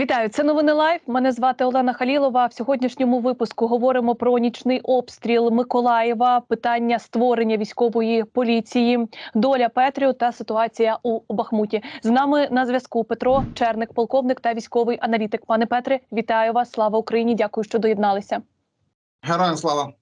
Вітаю, це новини Лайф. Мене звати Олена Халілова. В сьогоднішньому випуску говоримо про нічний обстріл Миколаєва, питання створення військової поліції, доля Петріо та ситуація у Бахмуті. З нами на зв'язку Петро Черник, полковник та військовий аналітик. Пане Петре, вітаю вас! Слава Україні! Дякую, що доєдналися. Героям слава.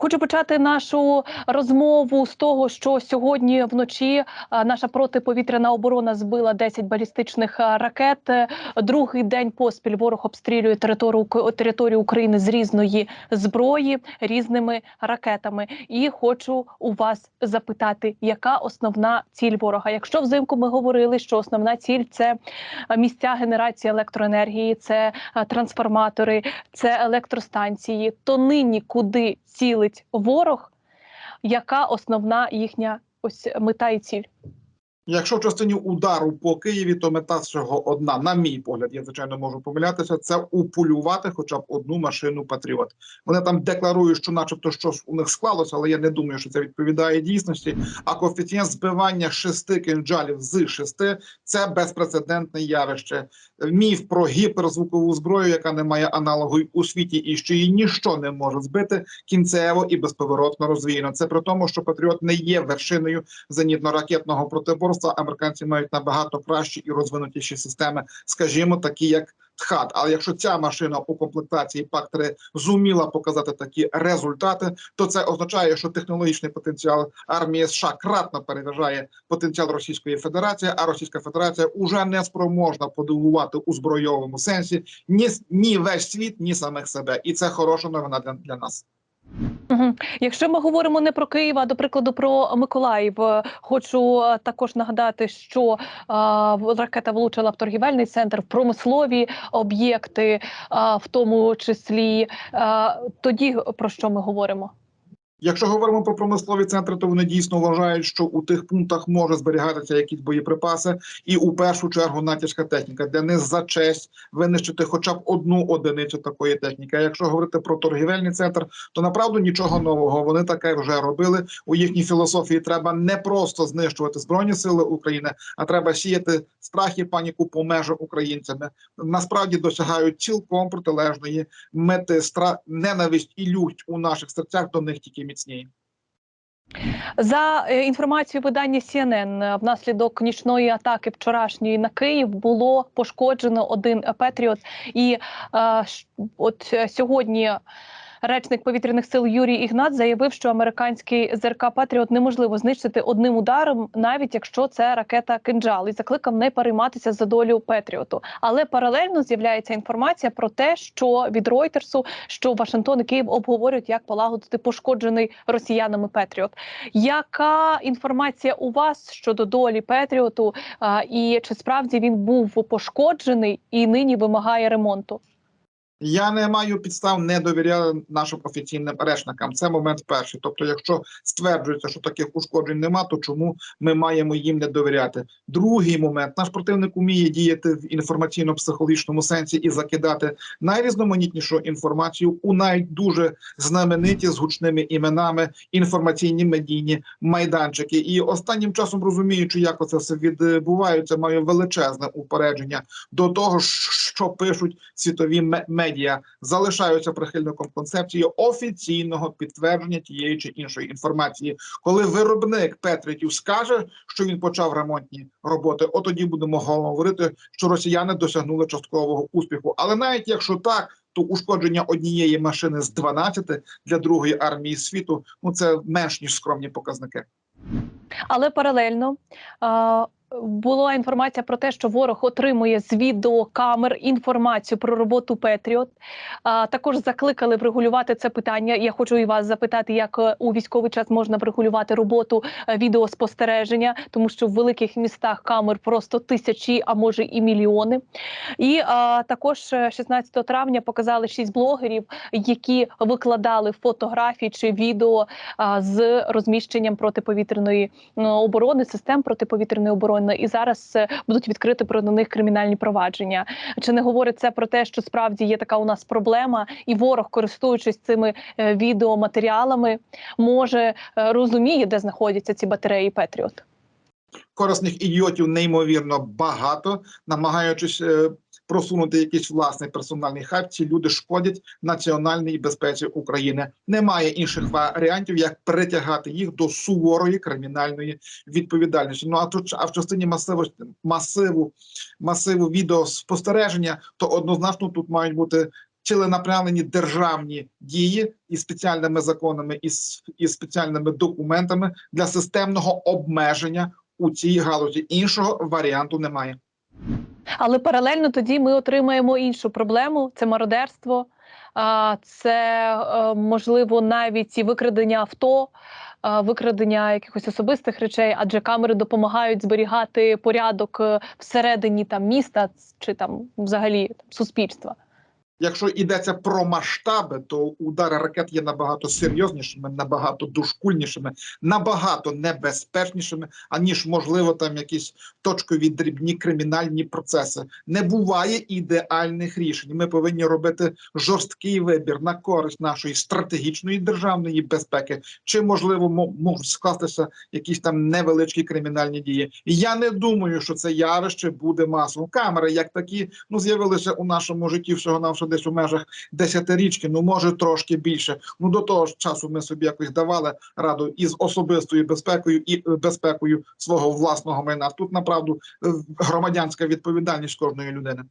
Хочу почати нашу розмову з того, що сьогодні вночі наша протиповітряна оборона збила 10 балістичних ракет. Е, Другий день поспіль ворог обстрілює територію територію України з різної зброї, різними ракетами. І хочу у вас запитати, яка основна ціль ворога? Якщо взимку ми говорили, що основна ціль це місця генерації електроенергії, це трансформатори, це електростанції, то нині куди цілить ворог, яка основна їхня ось мета і ціль? Якщо в частині удару по Києві, то мета всього одна, на мій погляд, я звичайно можу помилятися. Це уполювати хоча б одну машину Патріот. Вони там декларують, що, начебто, щось у них склалося, але я не думаю, що це відповідає дійсності. А коефіцієнт збивання шести кинджалів з шести це безпрецедентне явище. Міф про гіперзвукову зброю, яка не має аналогу у світі, і що її ніщо не може збити кінцево і безповоротно розвіяно. Це при тому, що Патріот не є вершиною зенітно-ракетного протиборства. Американці мають набагато кращі і розвинутіші системи, скажімо, такі як ТХАД. Але якщо ця машина у комплектації ПАК-3 зуміла показати такі результати, то це означає, що технологічний потенціал армії США кратно переважає потенціал Російської Федерації, а Російська Федерація уже не спроможна подивувати у збройовому сенсі ні, ні весь світ, ні самих себе, і це хороша новина для, для нас. Якщо ми говоримо не про Київ, а до прикладу про Миколаїв, е, хочу е, також нагадати, що е, ракета влучила в торгівельний центр, в промислові об'єкти, в тому числі. Тоді про що ми говоримо? Якщо говоримо про промислові центри, то вони дійсно вважають, що у тих пунктах може зберігатися якісь боєприпаси, і у першу чергу натяжка техніка, де не за честь винищити хоча б одну одиницю такої техніки. А якщо говорити про торгівельний центр, то направду нічого нового. Вони таке вже робили. У їхній філософії треба не просто знищувати збройні сили України, а треба сіяти страх і паніку по межах українцями. Насправді досягають цілком протилежної мети стра... ненависть і лють у наших серцях до них тільки міцніє. За е, інформацією видання CNN, е, внаслідок нічної атаки вчорашньої на Київ було пошкоджено один Петріот. І е, от е, сьогодні. Речник повітряних сил Юрій Ігнат заявив, що американський ЗРК Патріот неможливо знищити одним ударом, навіть якщо це ракета кинджал, і закликав не перейматися за долю Петріоту. Але паралельно з'являється інформація про те, що від Ройтерсу, що Вашингтон і Київ обговорюють, як полагодити пошкоджений росіянами Петріот. Яка інформація у вас щодо долі Петріоту? І чи справді він був пошкоджений і нині вимагає ремонту? Я не маю підстав не довіряти нашим офіційним речникам. Це момент перший. Тобто, якщо стверджується, що таких ушкоджень нема, то чому ми маємо їм не довіряти? Другий момент наш противник уміє діяти в інформаційно-психологічному сенсі і закидати найрізноманітнішу інформацію у навіть дуже знамениті з гучними іменами інформаційні медійні майданчики. І останнім часом розуміючи, як оце все відбувається, маю величезне упередження до того, що пишуть світові ме- медіа, залишаються прихильником концепції офіційного підтвердження тієї чи іншої інформації. Коли виробник Петритів скаже, що він почав ремонтні роботи, от тоді будемо говорити, що росіяни досягнули часткового успіху. Але навіть якщо так. То ушкодження однієї машини з 12 для другої армії світу ну це менш ніж скромні показники. Але паралельно була інформація про те, що ворог отримує з відеокамер інформацію про роботу Петріот. Також закликали врегулювати це питання. Я хочу і вас запитати, як е, у військовий час можна врегулювати роботу е, відеоспостереження, тому що в великих містах камер просто тисячі, а може і мільйони. І а, також е, 16 травня показали шість блогерів, які викладали фотографії чи відео а, з розміщенням протиповітряної оборони, систем протиповітряної оборони, і зараз е, будуть відкрити про них кримінальні провадження. Чи не говорить це про те, що справді є така у нас проблема, і ворог, користуючись цими е, відеоматеріалами, може е, розуміє, де знаходяться ці батареї Петріот? корисних ідіотів неймовірно багато, намагаючись просунути якийсь власний персональний хайп. Ці люди шкодять національній безпеці України. Немає інших варіантів, як притягати їх до суворої кримінальної відповідальності. Ну а тут а в частині масиву масиву масиву відеоспостереження, то однозначно тут мають бути ціленаправлені державні дії із спеціальними законами із, із спеціальними документами для системного обмеження у цій галузі. Іншого варіанту немає. Але паралельно тоді ми отримаємо іншу проблему: це мародерство, це е, можливо навіть і викрадення авто, викрадення якихось особистих речей, адже камери допомагають зберігати порядок е, всередині там міста чи там взагалі там, суспільства. Якщо йдеться про масштаби, то удари ракет є набагато серйознішими, набагато дошкульнішими, набагато небезпечнішими, аніж можливо там якісь точкові дрібні кримінальні процеси. Не буває ідеальних рішень. Ми повинні робити жорсткий вибір на користь нашої стратегічної державної безпеки, чи можливо мо- можуть скластися якісь там невеличкі кримінальні дії. Я не думаю, що це явище буде масово. Камери як такі ну з'явилися у нашому житті всього навсього десь у межах десятирічки, ну може трошки більше. Ну до того ж часу ми собі якось давали раду із особистою безпекою і е, безпекою свого власного майна. Тут направду е, громадянська відповідальність кожної людини.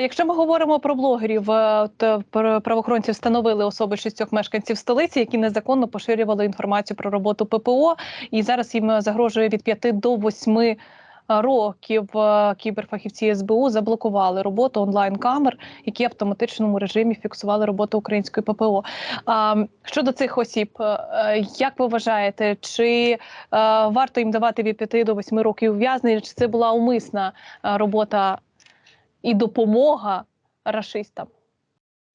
Якщо ми говоримо про блогерів, е, то пр- правоохоронці встановили особи шістьох мешканців столиці, які незаконно поширювали інформацію про роботу ППО, і зараз їм загрожує від 5 до 8 років. Е, Кіберфахівці СБУ заблокували роботу онлайн-камер, які в автоматичному режимі фіксували роботу української ППО. Щодо цих осіб, е, як ви вважаєте, чи е, варто їм давати від 5 до 8 років ув'язнення, чи це була умисна робота і допомога рашистам.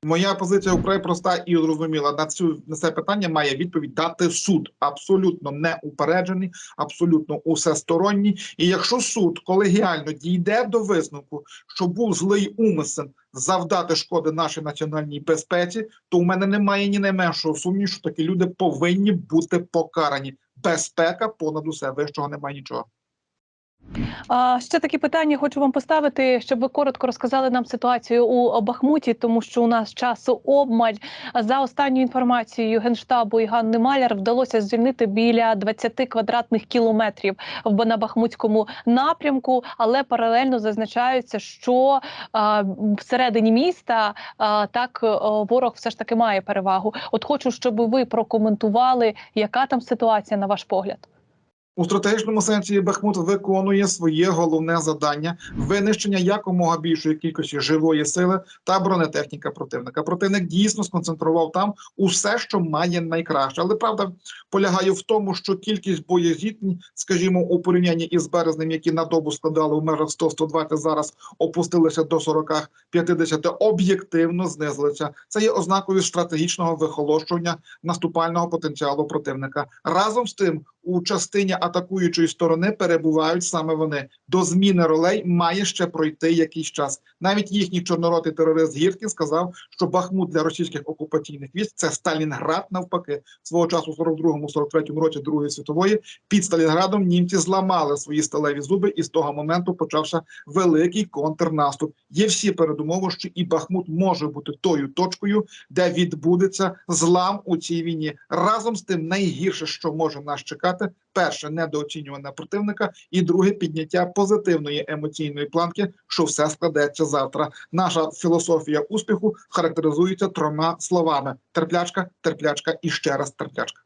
Моя позиція вкрай проста і зрозуміла. На цю на це питання має відповідь дати суд. Абсолютно неупереджений, абсолютно усесторонній. І якщо суд колегіально дійде до висновку, що був злий умисел завдати шкоди нашій національній безпеці, то у мене немає ні найменшого сумніву, що такі люди повинні бути покарані. Безпека понад усе вищого немає нічого. Ще такі питання хочу вам поставити, щоб ви коротко розказали нам ситуацію у Бахмуті, тому що у нас часу обмаль. За останньою інформацією генштабу і Ганни Маляр вдалося звільнити біля 20 квадратних кілометрів на Бахмутському напрямку, але паралельно зазначається, що всередині міста так ворог все ж таки має перевагу. От хочу, щоб ви прокоментували, яка там ситуація на ваш погляд. У стратегічному сенсі Бахмут виконує своє головне завдання винищення якомога більшої кількості живої сили та бронетехніка противника. Противник дійсно сконцентрував там усе, що має найкраще. Але правда полягає в тому, що кількість боєзітнень, скажімо, у порівнянні із березнем, які на добу складали в межах 100-120, зараз опустилися до 40-50, об'єктивно знизилися. Це є ознакою стратегічного вихолощування наступального потенціалу противника. Разом з тим, у частині атакуючої сторони перебувають саме вони. До зміни ролей має ще пройти якийсь час. Навіть їхній чорноротий терорист Гіркін сказав, що Бахмут для російських окупаційних військ це Сталінград. Навпаки, свого часу, в 42-43 році Другої світової, під Сталінградом німці зламали свої сталеві зуби, і з того моменту почався великий контрнаступ. Є всі передумови, що і Бахмут може бути тою точкою, де відбудеться злам у цій війні. Разом з тим, найгірше, що може нас чекати, перше недооцінювання противника, і друге підняття позитивної емоційної планки, що все складеться завтра. Наша філософія успіху характеризується трьома словами: терплячка, терплячка і ще раз терплячка.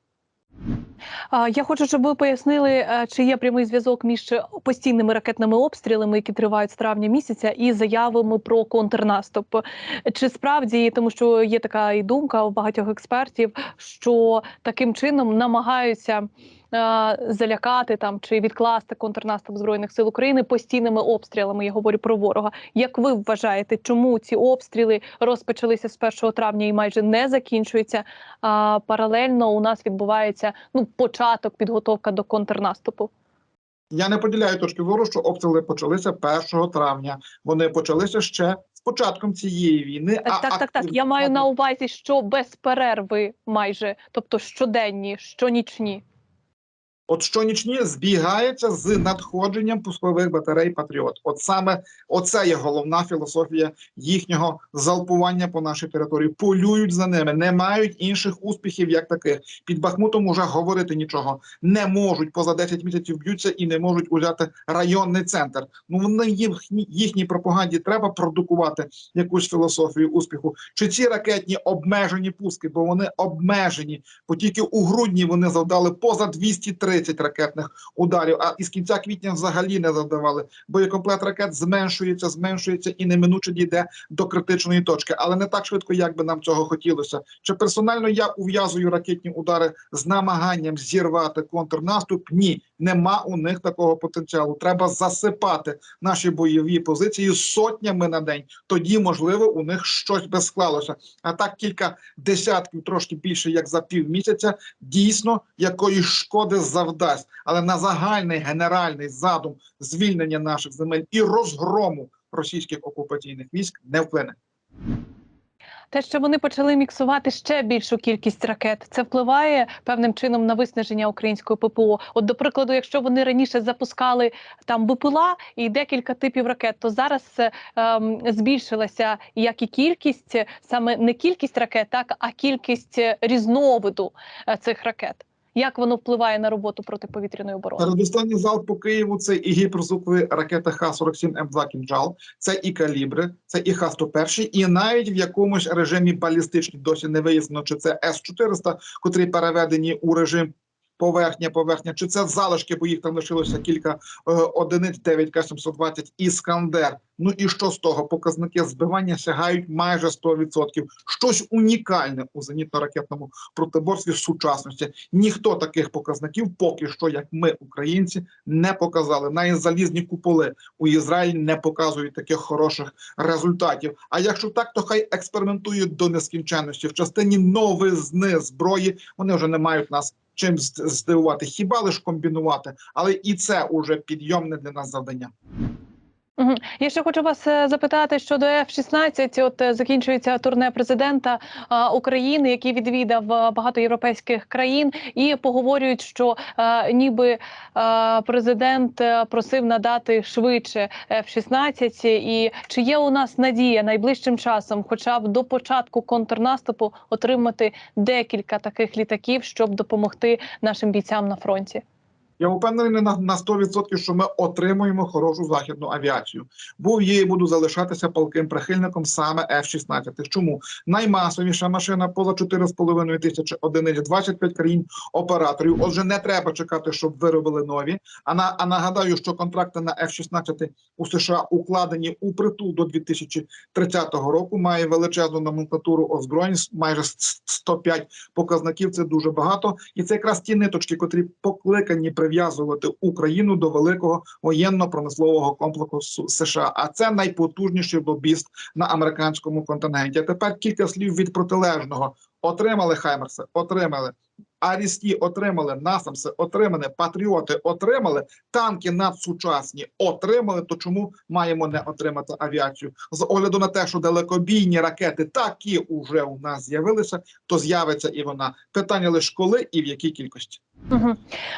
Я хочу, щоб ви пояснили, е, чи є прямий зв'язок між постійними ракетними обстрілами, які тривають з травня місяця, і заявами про контрнаступ. Чи справді тому, що є така і думка у багатьох експертів, що таким чином намагаються. Е, Залякати там чи відкласти контрнаступ збройних сил України постійними обстрілами. Я говорю про ворога. Як ви вважаєте, чому ці обстріли розпочалися з 1 травня і майже не закінчуються? А паралельно у нас відбувається ну початок підготовка до контрнаступу. Я не поділяю точки зору, що обстріли почалися 1 травня. Вони почалися ще з початком цієї війни. Так, так, так, так. Я маю на увазі, що без перерви майже, тобто щоденні, щонічні. От щонічні збігається з надходженням пускових батарей Патріот. От саме оце є головна філософія їхнього залпування по нашій території. Полюють за ними, не мають інших успіхів, як таких. Під Бахмутом уже говорити нічого не можуть. Поза 10 місяців б'ються і не можуть узяти районний центр. Ну вони їхні їхній пропаганді треба продукувати якусь філософію успіху. Чи ці ракетні обмежені пуски, бо вони обмежені, бо тільки у грудні вони завдали поза 230 ракетних ударів, а із кінця квітня взагалі не завдавали. Боєкомплект ракет зменшується, зменшується і неминуче дійде до критичної точки, але не так швидко, як би нам цього хотілося. Чи персонально я ув'язую ракетні удари з намаганням зірвати контрнаступ? Ні, нема у них такого потенціалу. Треба засипати наші бойові позиції сотнями на день. Тоді можливо у них щось би склалося. А так кілька десятків, трошки більше як за півмісяця, дійсно якоїсь шкоди завдасть. Але на загальний генеральний задум звільнення наших земель і розгрому російських окупаційних військ не вплине. Те, що вони почали міксувати ще більшу кількість ракет, це впливає певним чином на виснаження української ППО. От, до прикладу, якщо вони раніше запускали там БПЛА і декілька типів ракет, то зараз е, ем, збільшилася як і кількість, саме не кількість ракет, так а кількість різновиду е, цих ракет. Як воно впливає на роботу протиповітряної оборони? Передостанній залп по Києву це і гіперзвукові ракети Х-47М2 «Кінжал», це і калібри, це і Х-101, і навіть в якомусь режимі балістичні досі не вияснено, чи це С-400, котрі переведені у режим поверхня, поверхня, чи це залишки, бо їх там лишилося кілька е, одиниць 9 К-720 «Іскандер». Ну і що з того? Показники збивання сягають майже 100%. Щось унікальне у зенітно-ракетному протиборстві сучасності. Ніхто таких показників поки що, як ми, українці, не показали. Навіть залізні куполи у Ізраїлі не показують таких хороших результатів. А якщо так, то хай експериментують до нескінченності в частині новизни зброї. Вони вже не мають нас чим здивувати, хіба лиш комбінувати, але і це уже підйомне для нас завдання. Я ще хочу вас е, запитати щодо F-16. От е, закінчується турне президента України, який відвідав е, багато європейських країн, і поговорюють, що ніби президент просив надати швидше F-16. І чи є у нас надія найближчим часом, хоча б до початку контрнаступу, отримати декілька таких літаків, щоб допомогти нашим бійцям на фронті? Я впевнений на, на 100%, що ми отримуємо хорошу західну авіацію. Був є і буду залишатися палким прихильником саме F-16. Чому наймасовіша машина поза 4,5 тисячі одиниць, 25 країн операторів. Отже, не треба чекати, щоб виробили нові. А на а нагадаю, що контракти на F-16 у США укладені у притул до 2030 року. Має величезну номенклатуру озброєнь, майже 105 показників. Це дуже багато, і це якраз ті ниточки, котрі покликані прив'язувати Україну до великого воєнно-промислового комплексу США. А це найпотужніший лобіст на американському континенті. А тепер кілька слів від протилежного. Отримали Хаймерси, отримали. Арісті отримали, Насамси отримали, Патріоти отримали, танки надсучасні отримали. То чому маємо не отримати авіацію? З огляду на те, що далекобійні ракети такі уже у нас з'явилися, то з'явиться і вона. Питання лише коли і в якій кількості. Угу.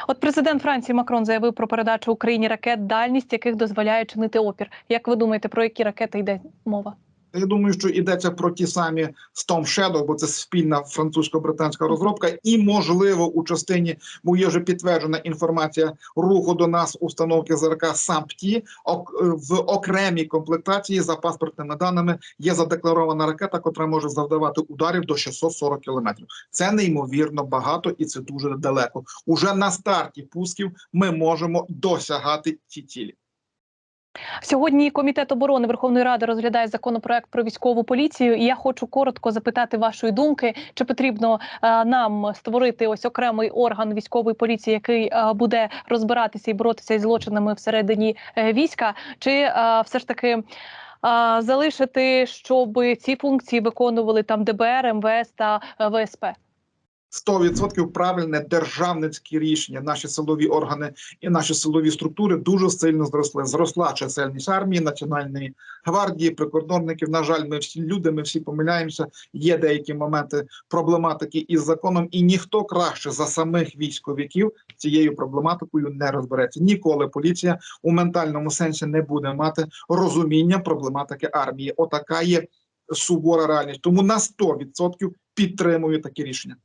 От президент Франції Макрон заявив про передачу Україні ракет, дальність яких дозволяє чинити опір. Як ви думаєте, про які ракети йде мова? Я думаю, що йдеться про ті самі Storm Shadow, бо це спільна французько-британська розробка, і можливо у частині, бо є вже підтверджена інформація руху до нас установки ЗРК САМПТІ ок- в окремій комплектації за паспортними даними є задекларована ракета, котра може завдавати ударів до 640 кілометрів. Це неймовірно багато і це дуже далеко. Уже на старті пусків ми можемо досягати ці цілі. Сьогодні комітет оборони Верховної Ради розглядає законопроект про військову поліцію. І я хочу коротко запитати вашої думки, чи потрібно е, нам створити ось окремий орган військової поліції, який е, буде розбиратися і боротися із злочинами всередині е, війська, чи е, все ж таки. е, Залишити, щоб ці функції виконували там ДБР, МВС та е, ВСП. 100% правильне державницьке рішення. Наші силові органи і наші силові структури дуже сильно зросли. Зросла чисельність армії, національної гвардії, прикордонників. На жаль, ми всі люди, ми всі помиляємося. Є деякі моменти проблематики із законом, і ніхто краще за самих військовиків цією проблематикою не розбереться. Ніколи поліція у ментальному сенсі не буде мати розуміння проблематики армії. Отака є сувора реальність. Тому на 100% підтримую такі рішення.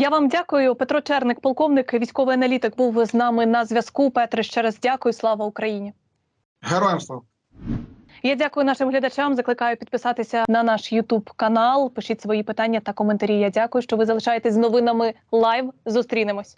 Я вам дякую. Петро Черник, полковник, військовий аналітик, був з нами на зв'язку. Петре, ще раз дякую. Слава Україні. Героям слава! Я дякую нашим глядачам. Закликаю підписатися на наш Ютуб канал. Пишіть свої питання та коментарі. Я дякую, що ви залишаєтесь з новинами лайв. Зустрінемось.